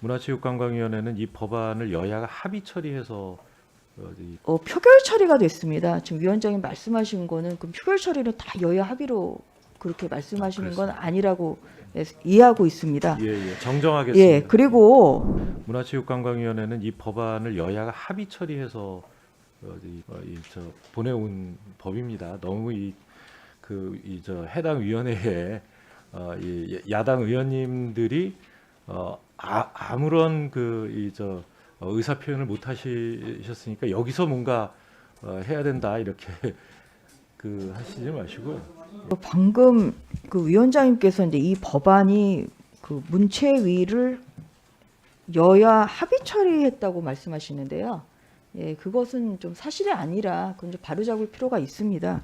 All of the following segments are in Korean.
문화체육관광위원회는 이 법안을 여야가 합의 처리해서 어, 이 어, 표결 처리가 됐습니다. 지금 위원장님 말씀하신 거는 그럼 표결 처리는 다 여야 합의로 그렇게 말씀하시는 건 아니라고 예, 이해하고 있습니다. 예, 예, 정정하겠습니다. 예, 그리고 문화체육관광위원회는 이 법안을 여야가 합의 처리해서 어, 이, 어, 이, 저, 보내온 법입니다. 너무 이 그 이 저 해당 위원회에 어, 이 야당 의원님들이 어, 아, 아무런 그이저 어, 의사 표현을 못 하시셨으니까 여기서 뭔가 어, 해야 된다 이렇게 그 하시지 마시고요. 방금 그 위원장님께서 이제 이 법안이 그 문체위를 여야 합의 처리했다고 말씀하시는데요. 예, 그것은 좀 사실이 아니라 그건 좀 바로잡을 필요가 있습니다.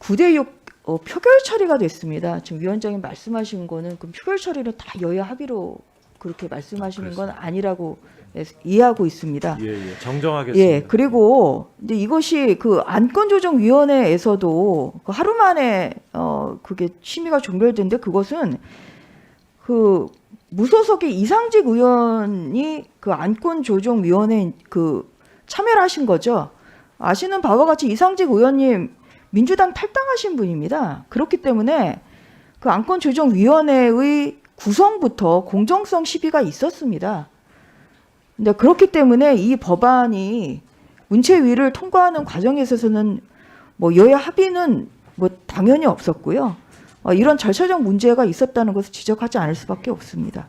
9대 6 어, 표결 처리가 됐습니다. 지금 위원장님 말씀하신 거는 그럼 표결 처리는 다 여야 합의로 그렇게 말씀하시는 건 아니라고 예, 이해하고 있습니다. 예, 예, 정정하겠습니다. 예, 그리고 이제 이것이 그 안건조정위원회에서도 그 하루 만에 어 그게 심의가 종결된데 그것은 그 무소속의 이상직 의원이 그 안건조정위원회 그 참여를 하신 거죠. 아시는 바와 같이 이상직 의원님 민주당 탈당하신 분입니다. 그렇기 때문에 그 안건조정위원회의 구성부터 공정성 시비가 있었습니다. 근데 그렇기 때문에 이 법안이 문체위를 통과하는 과정에 있어서는 뭐 여야 합의는 뭐 당연히 없었고요. 어, 이런 절차적 문제가 있었다는 것을 지적하지 않을 수밖에 없습니다.